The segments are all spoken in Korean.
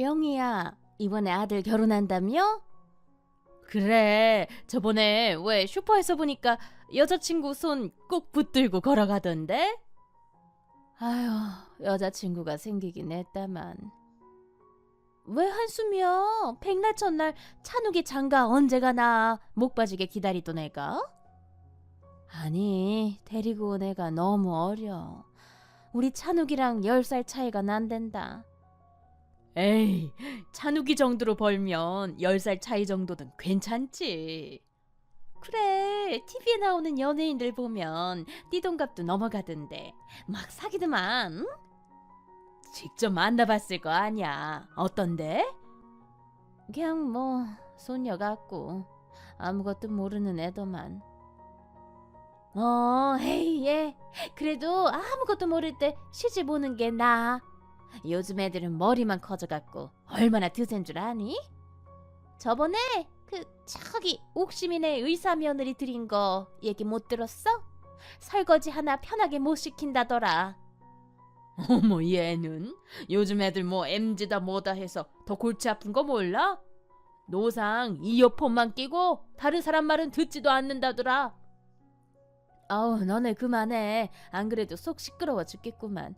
영희야, 이번에 아들 결혼한다며? 그래, 저번에 왜 슈퍼에서 보니까 여자친구 손 꼭 붙들고 걸어가던데? 아휴, 여자친구가 생기긴 했다만. 왜 한숨이야? 백날 첫날 찬욱이 장가 언제 가나 목 빠지게 기다리던 애가? 아니, 데리고 온 애가 너무 어려. 우리 찬욱이랑 10살 차이가 난댄다. 에이, 찬욱이 정도로 벌면 10살 차이 정도는 괜찮지. 그래, TV에 나오는 연예인들 보면 띠동갑도 넘어가던데. 막 사귀더만. 응? 직접 만나봤을 거 아니야. 어떤데? 그냥 뭐 소녀 같고 아무것도 모르는 애더만. 어, 헤이 얘. 그래도 아무것도 모를 때 시집 보는 게 나아. 요즘 애들은 머리만 커져갖고 얼마나 드센 줄 아니? 저번에 그 저기 옥시민의 의사 며느리 드린 거 얘기 못 들었어? 설거지 하나 편하게 못 시킨다더라. 어머, 얘는 요즘 애들 뭐 MZ다 뭐다 해서 더 골치 아픈 거 몰라? 노상 이어폰만 끼고 다른 사람 말은 듣지도 않는다더라. 아우 너네 그만해 안 그래도 속 시끄러워 죽겠구만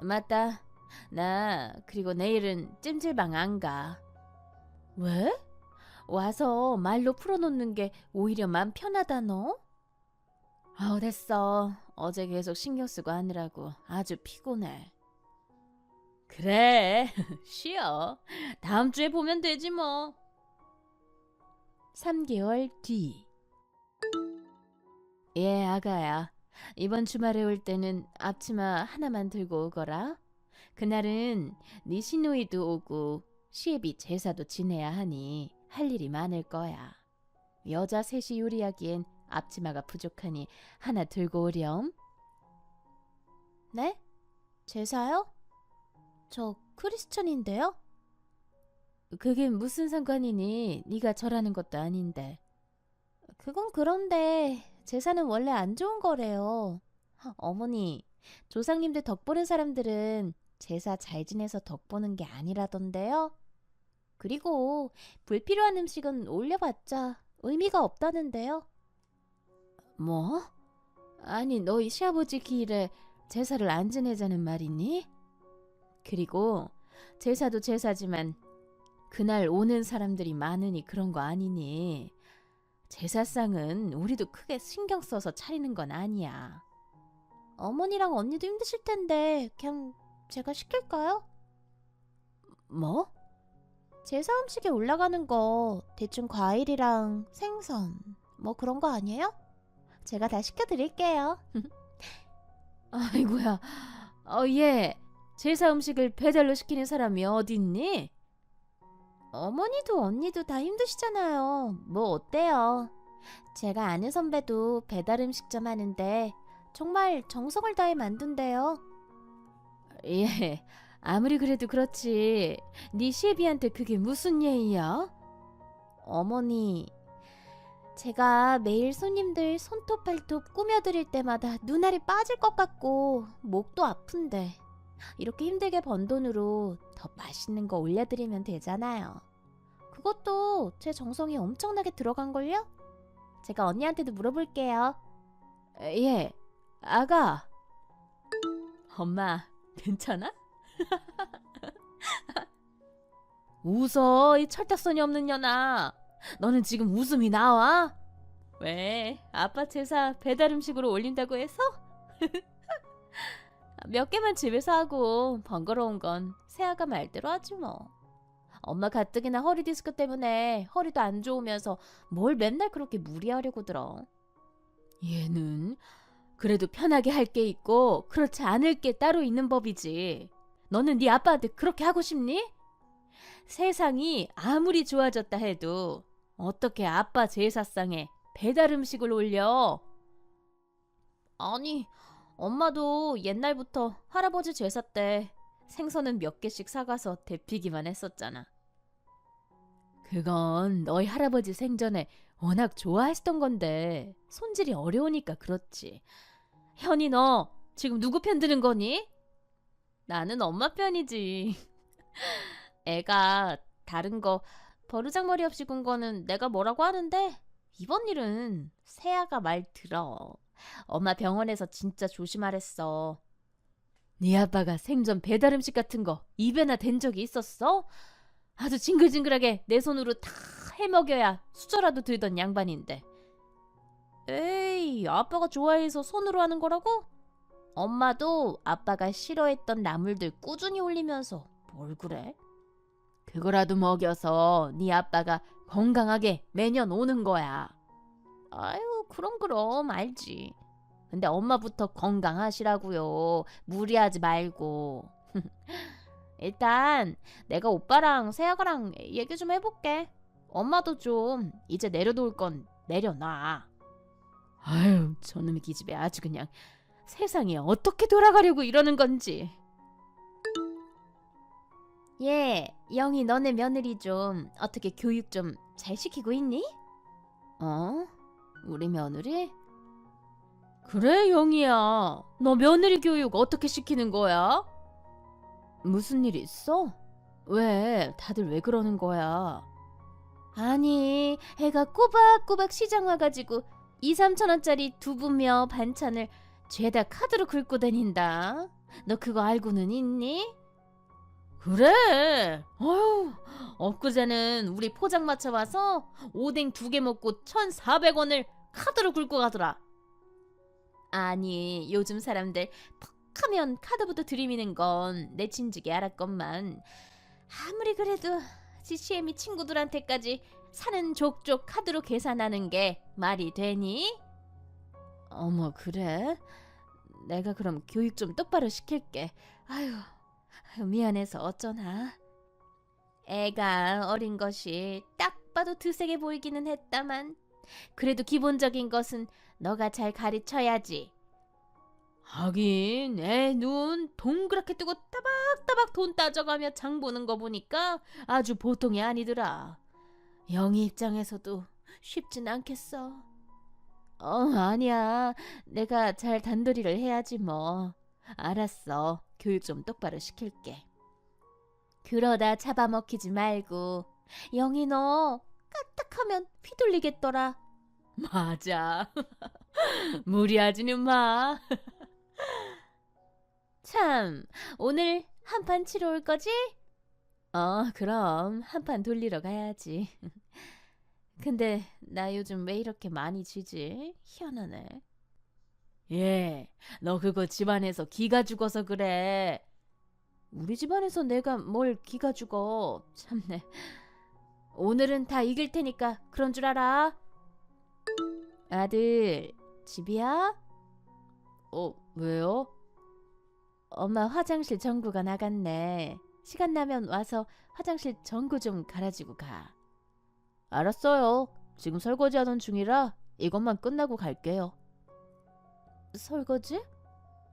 맞다 나 그리고 내일은 찜질방 안 가 왜? 와서 말로 풀어놓는 게 오히려 맘 편하다 너? 아우 됐어 어제 계속 신경 쓰고 하느라고 아주 피곤해 그래, 쉬어. 다음 주에 보면 되지 뭐. 3개월 뒤 예, 아가야. 이번 주말에 올 때는 앞치마 하나만 들고 오거라. 그날은 네 시누이도 오고 시애비 제사도 지내야 하니 할 일이 많을 거야. 여자 셋이 요리하기엔 앞치마가 부족하니 하나 들고 오렴. 네? 제사요? 저 크리스천인데요? 그게 무슨 상관이니? 네가 절하는 것도 아닌데. 그건 그런데 제사는 원래 안 좋은 거래요. 어머니, 조상님들 덕 보는 사람들은 제사 잘 지내서 덕 보는 게 아니라던데요. 그리고 불필요한 음식은 올려봤자 의미가 없다는데요. 뭐? 아니 너희 시아버지 기일에 제사를 안 지내자는 말이니? 그리고 제사도 제사지만 그날 오는 사람들이 많으니 그런 거 아니니? 제사상은 우리도 크게 신경 써서 차리는 건 아니야. 어머니랑 언니도 힘드실 텐데 그냥 제가 시킬까요? 뭐? 제사 음식에 올라가는 거 대충 과일이랑 생선 뭐 그런 거 아니에요? 제가 다 시켜드릴게요. 아이고야, 어 예, 제사 음식을 배달로 시키는 사람이 어딨니? 어머니도 언니도 다 힘드시잖아요. 뭐 어때요? 제가 아는 선배도 배달 음식점 하는데 정말 정성을 다해 만든대요. 예, 아무리 그래도 그렇지. 네 시애비한테 그게 무슨 예의야? 어머니, 제가 매일 손님들 손톱 발톱 꾸며드릴 때마다 눈알이 빠질 것 같고 목도 아픈데 이렇게 힘들게 번 돈으로 더 맛있는 거 올려드리면 되잖아요. 그것도 제 정성이 엄청나게 들어간걸요? 제가 언니한테도 물어볼게요. 예, 아가. 엄마, 괜찮아? 웃어, 이 철딱선이 없는 년아. 너는 지금 웃음이 나와? 왜? 아빠 제사 배달 음식으로 올린다고 해서? 몇 개만 집에서 하고 번거로운 건 새아가 말대로 하지 뭐. 엄마 가뜩이나 허리 디스크 때문에 허리도 안 좋으면서 뭘 맨날 그렇게 무리하려고 들어. 얘는 그래도 편하게 할 게 있고 그렇지 않을 게 따로 있는 법이지. 너는 네 아빠한테 그렇게 하고 싶니? 세상이 아무리 좋아졌다 해도 어떻게 아빠 제사상에 배달 음식을 올려? 아니, 엄마도 옛날부터 할아버지 제사 때 생선은 몇 개씩 사가서 데피기만 했었잖아. 그건 너희 할아버지 생전에 워낙 좋아했던 건데 손질이 어려우니까 그렇지. 현이 너 지금 누구 편 드는 거니? 나는 엄마 편이지. 애가 다른 거 버르장머리 없이 군 거는 내가 뭐라고 하는데 이번 일은 세아가 말 들어. 엄마 병원에서 진짜 조심하랬어. 네 아빠가 생전 배달 음식 같은 거 입에나 댄 적이 있었어? 아주 징글징글하게 내 손으로 다 해먹여야 수저라도 들던 양반인데. 에이, 아빠가 좋아해서 손으로 하는 거라고? 엄마도 아빠가 싫어했던 나물들 꾸준히 올리면서 뭘 그래? 그거라도 먹여서 네 아빠가 건강하게 매년 오는 거야. 아유, 그럼 그럼 알지. 근데 엄마부터 건강하시라고요. 무리하지 말고. 일단 내가 오빠랑 세아가랑 얘기 좀 해볼게. 엄마도 좀 이제 내려놓을 건 내려놔. 아유, 저놈의 기집애 아주 그냥 세상이 어떻게 돌아가려고 이러는 건지. 예, 영희 너네 며느리 좀 어떻게 교육 좀 잘 시키고 있니? 어? 우리 며느리? 그래, 영희야. 너 며느리 교육 어떻게 시키는 거야? 무슨 일 있어? 왜? 다들 왜 그러는 거야? 아니, 애가 꼬박꼬박 시장 와가지고 2, 3천 원짜리 두부며 반찬을 죄다 카드로 긁고 다닌다. 너 그거 알고는 있니? 그래. 아유, 엊그제는 우리 포장마차 와서 오뎅 두 개 먹고 1,400원을 카드로 긁고 가더라. 아니, 요즘 사람들 턱 하면 카드부터 들이미는 건내 진즉에 알았건만 아무리 그래도 GCM이 친구들한테까지 사는 족족 카드로 계산하는 게 말이 되니? 어머, 그래? 내가 그럼 교육 좀 똑바로 시킬게. 아유, 미안해서 어쩌나. 애가 어린 것이 딱 봐도 드세게 보이기는 했다만 그래도 기본적인 것은 너가 잘 가르쳐야지. 하긴 애 눈 동그랗게 뜨고 따박따박 돈 따져가며 장 보는 거 보니까 아주 보통이 아니더라. 영희 입장에서도 쉽진 않겠어. 어, 아니야. 내가 잘 단도리를 해야지 뭐. 알았어. 교육 좀 똑바로 시킬게. 그러다 잡아먹히지 말고 영희 너 까딱하면 휘둘리겠더라. 맞아. 무리하지는 마. 참 오늘 한판 치러 올 거지? 어, 그럼 한 판 돌리러 가야지. 근데 나 요즘 왜 이렇게 많이 지지? 희한하네. 예, 너 그거 집안에서 기가 죽어서 그래. 우리 집안에서 내가 뭘 기가 죽어. 참네. 오늘은 다 이길 테니까 그런 줄 알아. 아들 집이야? 어, 왜요? 엄마 화장실 전구가 나갔네. 시간 나면 와서 화장실 전구 좀 갈아주고 가. 알았어요. 지금 설거지 하던 중이라 이것만 끝나고 갈게요. 설거지?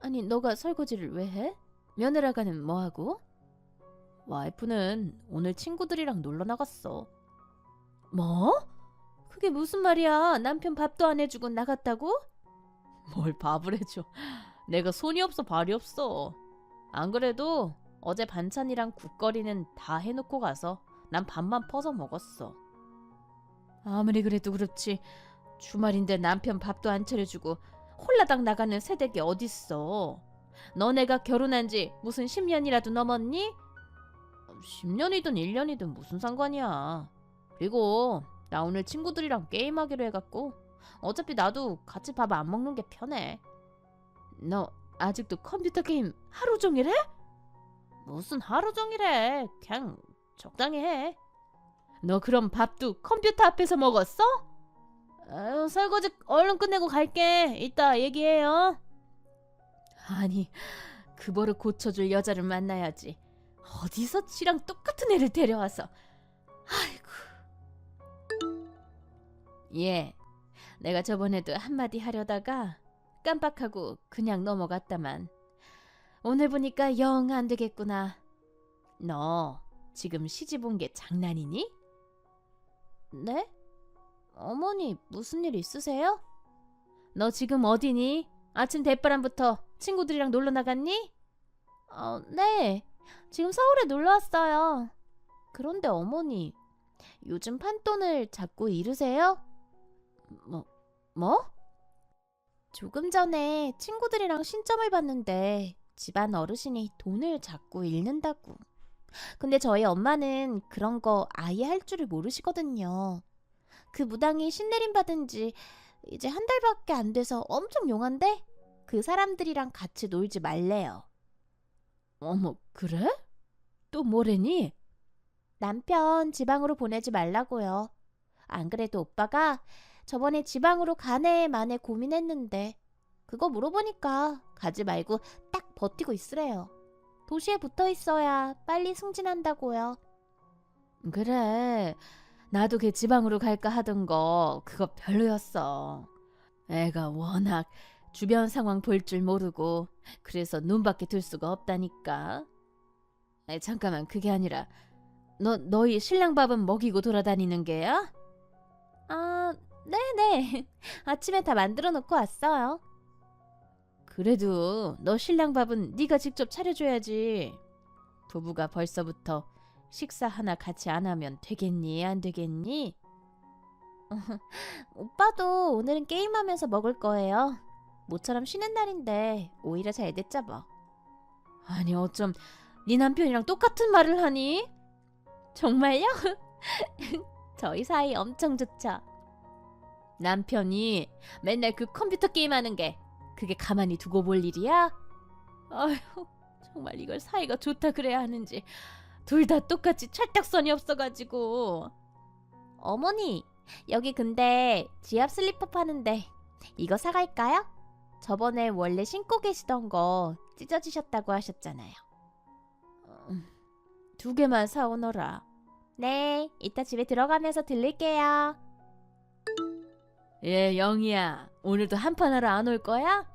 아니 너가 설거지를 왜 해? 며느라가는 뭐하고? 와이프는 오늘 친구들이랑 놀러 나갔어. 뭐? 그게 무슨 말이야? 남편 밥도 안 해주고 나갔다고? 뭘 밥을 해줘. 내가 손이 없어 발이 없어. 안 그래도 어제 반찬이랑 국거리는 다 해놓고 가서 난 밥만 퍼서 먹었어. 아무리 그래도 그렇지 주말인데 남편 밥도 안 차려주고 홀라당 나가는 세대기 어딨어. 너네가 결혼한 지 무슨 10년이라도 넘었니? 10년이든 1년이든 무슨 상관이야. 그리고 나 오늘 친구들이랑 게임하기로 해갖고 어차피 나도 같이 밥 안 먹는 게 편해. 너 아직도 컴퓨터 게임 하루 종일 해? 무슨 하루 종일 해. 그냥 적당히 해. 너 그럼 밥도 컴퓨터 앞에서 먹었어? 아유, 설거지 얼른 끝내고 갈게. 이따 얘기해요. 아니, 그 버릇 고쳐줄 여자를 만나야지. 어디서 지랑 똑같은 애를 데려와서. 아이고. 예, 내가 저번에도 한마디 하려다가 깜빡하고 그냥 넘어갔다만. 오늘 보니까 영 안 되겠구나. 너 지금 시집 온 게 장난이니? 네? 어머니 무슨 일 있으세요? 너 지금 어디니? 아침 대바람부터 친구들이랑 놀러 나갔니? 어, 네. 지금 서울에 놀러 왔어요. 그런데 어머니, 요즘 판돈을 자꾸 잃으세요? 뭐, 뭐? 조금 전에 친구들이랑 신점을 봤는데 집안 어르신이 돈을 자꾸 잃는다고. 근데 저희 엄마는 그런 거 아예 할 줄을 모르시거든요. 그 무당이 신내림 받은 지 이제 한 달밖에 안 돼서 엄청 용한데 그 사람들이랑 같이 놀지 말래요. 어머, 그래? 또 뭐래니? 남편 지방으로 보내지 말라고요. 안 그래도 오빠가 저번에 지방으로 가네 마네 고민했는데 그거 물어보니까 가지 말고 딱 버티고 있으래요. 도시에 붙어 있어야 빨리 승진한다고요. 그래. 나도 걔 지방으로 갈까 하던 거 그거 별로였어. 애가 워낙 주변 상황 볼 줄 모르고 그래서 눈밖에 들 수가 없다니까. 아이, 잠깐만 그게 아니라 너 너희 신랑 밥은 먹이고 돌아다니는 게야? 아, 네네. 아침에 다 만들어 놓고 왔어요. 그래도 너 신랑 밥은 네가 직접 차려줘야지. 부부가 벌써부터 식사 하나 같이 안 하면 되겠니 안 되겠니? 오빠도 오늘은 게임하면서 먹을 거예요. 모처럼 쉬는 날인데 오히려 잘 됐죠 뭐. 아니 어쩜 네 남편이랑 똑같은 말을 하니? 정말요? 저희 사이 엄청 좋죠. 남편이 맨날 그 컴퓨터 게임하는 게 그게 가만히 두고 볼 일이야? 아휴 정말 이걸 사이가 좋다 그래야 하는지 둘 다 똑같이 찰떡선이 없어가지고 어머니, 여기 근데 지압 슬리퍼 파는데 이거 사갈까요? 저번에 원래 신고 계시던 거 찢어지셨다고 하셨잖아요. 음, 두 개만 사오너라 네, 이따 집에 들어가면서 들릴게요. 예 영희야 오늘도 한판 하러 안 올 거야?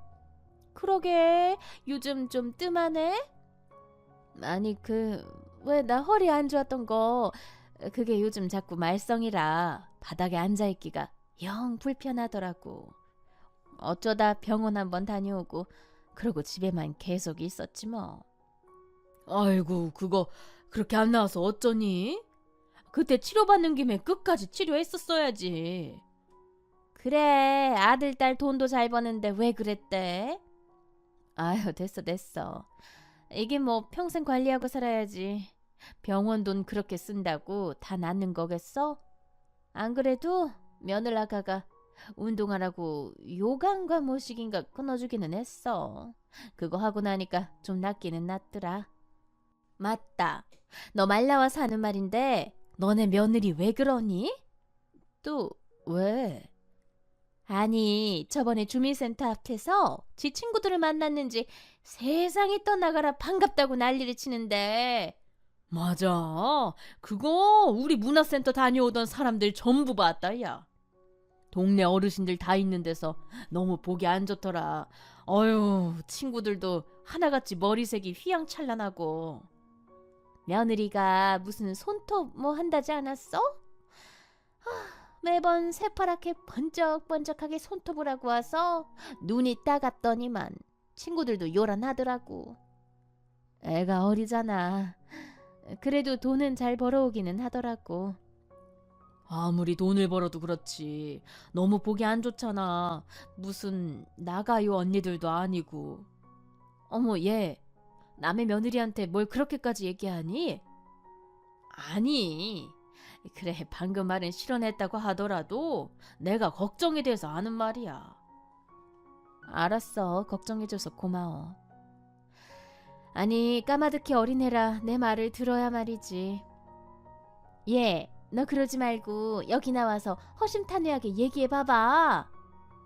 그러게, 요즘 좀 뜸하네. 아니 그 왜 나 허리 안 좋았던 거 그게 요즘 자꾸 말썽이라 바닥에 앉아 있기가 영 불편하더라고. 어쩌다 병원 한번 다녀오고 그러고 집에만 계속 있었지 뭐. 아이고 그거 그렇게 안 나와서 어쩌니? 그때 치료받는 김에 끝까지 치료했었어야지. 그래, 아들, 딸 돈도 잘 버는데 왜 그랬대? 아유 됐어 됐어. 이게 뭐 평생 관리하고 살아야지. 병원 돈 그렇게 쓴다고 다 낫는 거겠어? 안 그래도 며느라가가 운동하라고 요강과 모식인가 끊어주기는 했어. 그거 하고 나니까 좀 낫기는 낫더라. 맞다. 너 말 나와서 하는 말인데 너네 며느리 왜 그러니? 또 왜? 아니 저번에 주민센터 앞에서 지 친구들을 만났는지 세상이 떠나가라 반갑다고 난리를 치는데. 맞아. 그거 우리 문화센터 다녀오던 사람들 전부 봤다 야. 동네 어르신들 다 있는 데서 너무 보기 안 좋더라. 어휴 친구들도 하나같이 머리색이 휘황찬란하고. 며느리가 무슨 손톱 뭐 한다지 않았어? 매번 새파랗게 번쩍번쩍하게 손톱을 하고 와서 눈이 따갑더니만 친구들도 요란하더라고. 애가 어리잖아. 그래도 돈은 잘 벌어오기는 하더라고. 아무리 돈을 벌어도 그렇지. 너무 보기 안 좋잖아. 무슨 나가요 언니들도 아니고. 어머 얘 남의 며느리한테 뭘 그렇게까지 얘기하니? 아니. 그래 방금 말은 실언했다고 하더라도 내가 걱정이 돼서 하는 말이야. 알았어 걱정해줘서 고마워. 아니 까마득히 어린애라 내 말을 들어야 말이지. 얘, 너 그러지 말고 여기 나와서 허심탄회하게 얘기해봐봐.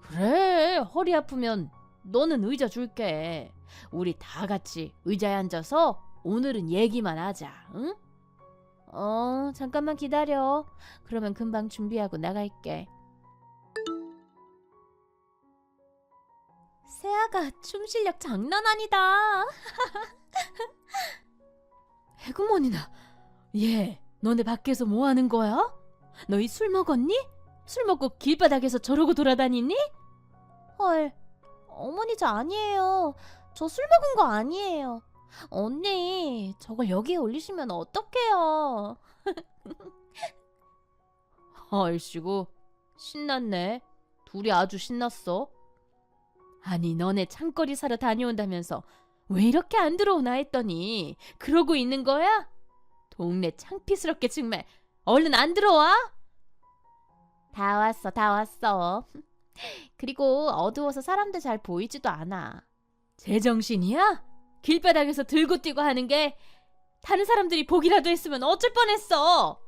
그래 허리 아프면 너는 의자 줄게. 우리 다 같이 의자에 앉아서 오늘은 얘기만 하자. 응? 어, 잠깐만 기다려. 그러면 금방 준비하고 나갈게. 세아가 춤 실력 장난 아니다. 해구머니나, 얘, 너네 밖에서 뭐 하는 거야? 너희 술 먹었니? 술 먹고 길바닥에서 저러고 돌아다니니? 헐, 어머니 저 아니에요. 저 술 먹은 거 아니에요. 언니, 저걸 여기에 올리시면 어떡해요? 얼씨구 신났네. 둘이 아주 신났어. 아니 너네 창거리 사러 다녀온다면서 왜 이렇게 안 들어오나 했더니 그러고 있는 거야? 동네 창피스럽게 정말 얼른 안 들어와? 다 왔어, 다 왔어. 그리고 어두워서 사람들 잘 보이지도 않아. 제정신이야? 길바닥에서 들고 뛰고 하는 게 다른 사람들이 보기라도 했으면 어쩔 뻔했어.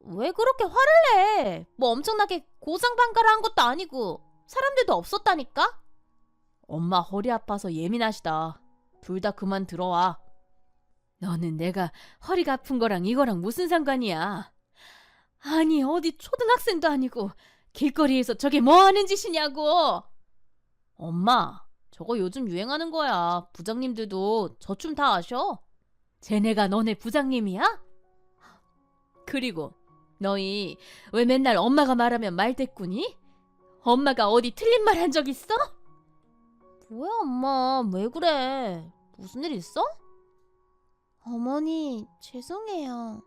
왜 그렇게 화를 내? 뭐 엄청나게 고상방가를 한 것도 아니고 사람들도 없었다니까? 엄마 허리 아파서 예민하시다. 둘 다 그만 들어와. 너는 내가 허리가 아픈 거랑 이거랑 무슨 상관이야? 아니 어디 초등학생도 아니고 길거리에서 저게 뭐 하는 짓이냐고. 엄마, 저거 요즘 유행하는 거야. 부장님들도 저 춤 다 아셔. 쟤네가 너네 부장님이야? 그리고 너희 왜 맨날 엄마가 말하면 말대꾸니? 엄마가 어디 틀린 말 한 적 있어? 뭐야, 엄마. 왜 그래? 무슨 일 있어? 어머니, 죄송해요.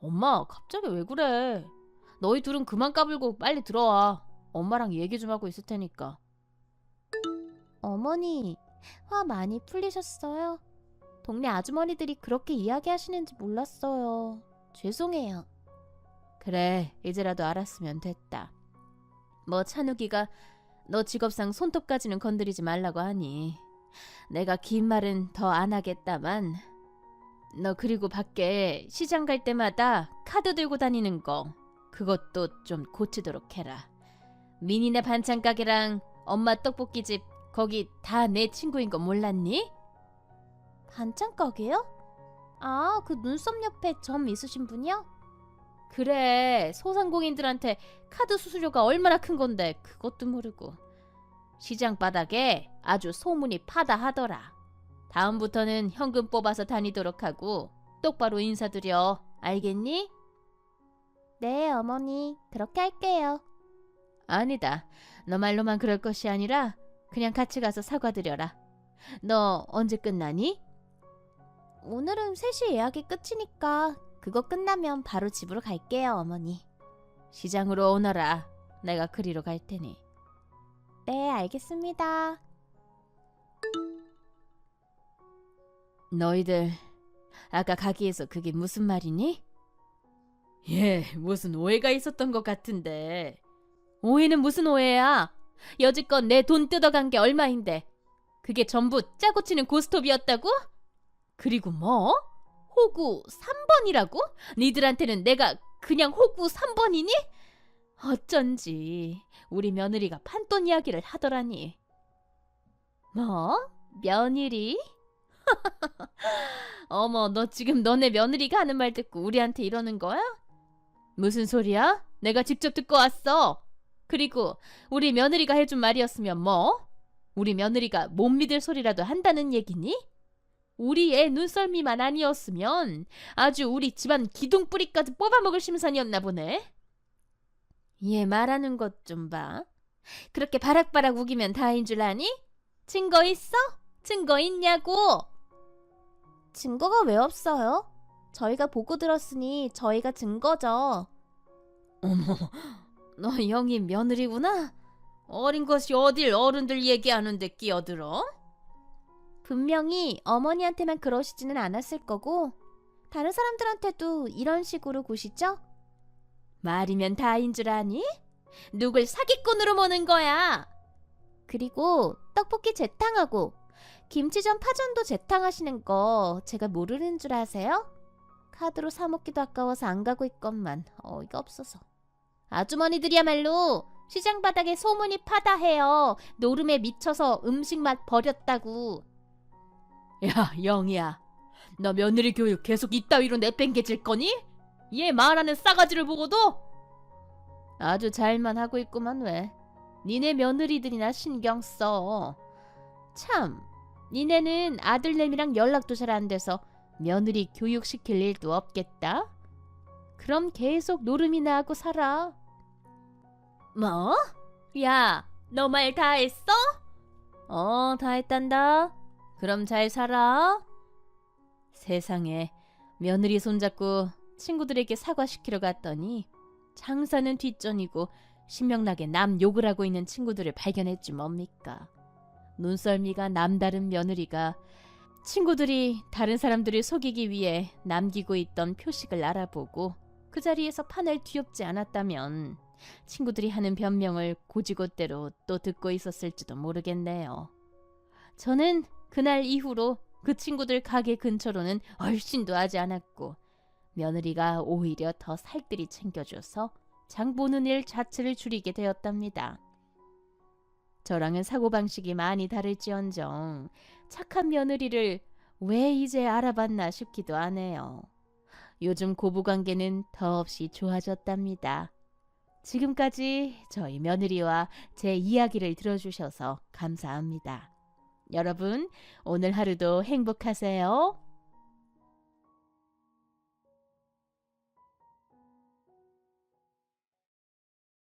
엄마, 갑자기 왜 그래? 너희 둘은 그만 까불고 빨리 들어와. 엄마랑 얘기 좀 하고 있을 테니까. 어머니, 화 많이 풀리셨어요? 동네 아주머니들이 그렇게 이야기하시는지 몰랐어요. 죄송해요. 그래, 이제라도 알았으면 됐다. 뭐 찬욱이가 너 직업상 손톱까지는 건드리지 말라고 하니 내가 긴 말은 더 안 하겠다만 너 그리고 밖에 시장 갈 때마다 카드 들고 다니는 거 그것도 좀 고치도록 해라. 미니네 반찬 가게랑 엄마 떡볶이집 거기 다 내 친구인 거 몰랐니? 반찬 가게요? 아, 그 눈썹 옆에 점 있으신 분이요? 그래 소상공인들한테 카드 수수료가 얼마나 큰 건데 그것도 모르고 시장 바닥에 아주 소문이 파다 하더라 다음부터는 현금 뽑아서 다니도록 하고 똑바로 인사드려 알겠니? 네, 어머니. 그렇게 할게요. 아니다 너 말로만 그럴 것이 아니라 그냥 같이 가서 사과드려라 너 언제 끝나니? 오늘은 3시 예약이 끝이니까 그거 끝나면 바로 집으로 갈게요, 어머니. 시장으로 오너라 내가 그리로 갈 테니 네, 알겠습니다. 너희들 아까 가게에서 그게 무슨 말이니? 예, 무슨 오해가 있었던 것 같은데. 오해는 무슨 오해야? 여지껏 내 돈 뜯어간 게 얼마인데. 그게 전부 짜고 치는 고스톱이었다고? 그리고 뭐? 호구 3번이라고? 니들한테는 내가 그냥 호구 3번이니? 어쩐지 우리 며느리가 판돈 이야기를 하더라니. 뭐? 며느리? 어머, 너 지금 너네 며느리가 하는 말 듣고 우리한테 이러는 거야? 무슨 소리야? 내가 직접 듣고 왔어. 그리고 우리 며느리가 해준 말이었으면 뭐? 우리 며느리가 못 믿을 소리라도 한다는 얘기니? 우리 애 눈썰미만 아니었으면 아주 우리 집안 기둥뿌리까지 뽑아먹을 심산이었나 보네. 얘 말하는 것 좀 봐. 그렇게 바락바락 우기면 다인 줄 아니? 증거 있어? 증거 있냐고? 증거가 왜 없어요? 저희가 보고 들었으니 저희가 증거죠. 어머, 너 영희 며느리구나? 어린 것이 어딜 어른들 얘기하는데 끼어들어? 분명히 어머니한테만 그러시지는 않았을 거고 다른 사람들한테도 이런 식으로 구시죠? 말이면 다인 줄 아니? 누굴 사기꾼으로 모는 거야? 그리고 떡볶이 재탕하고 김치전 파전도 재탕하시는 거 제가 모르는 줄 아세요? 카드로 사 먹기도 아까워서 안 가고 있건만 어이가 없어서 아주머니들이야말로 시장 바닥에 소문이 파다해요 노름에 미쳐서 음식 맛 버렸다고 야, 영희야. 너 며느리 교육 계속 이따위로 내팽개칠 거니? 얘 말하는 싸가지를 보고도? 아주 잘만 하고 있구만 왜. 니네 며느리들이나 신경 써. 참, 니네는 아들내미랑 연락도 잘 안 돼서 며느리 교육시킬 일도 없겠다. 그럼 계속 노름이나 하고 살아. 뭐? 야, 너 말 다 했어? 어, 다 했단다. 그럼 잘 살아. 세상에 며느리 손잡고 친구들에게 사과시키러 갔더니 장사는 뒷전이고 신명나게 남 욕을 하고 있는 친구들을 발견했지 뭡니까. 눈썰미가 남다른 며느리가 친구들이 다른 사람들을 속이기 위해 남기고 있던 표식을 알아보고 그 자리에서 판을 뒤엎지 않았다면 친구들이 하는 변명을 고지고대로 또 듣고 있었을지도 모르겠네요. 저는 그날 이후로 그 친구들 가게 근처로는 얼씬도 하지 않았고 며느리가 오히려 더 살뜰히 챙겨줘서 장 보는 일 자체를 줄이게 되었답니다. 저랑은 사고방식이 많이 다를지언정 착한 며느리를 왜 이제 알아봤나 싶기도 하네요. 요즘 고부관계는 더없이 좋아졌답니다. 지금까지 저희 며느리와 제 이야기를 들어주셔서 감사합니다. 여러분, 오늘 하루도 행복하세요.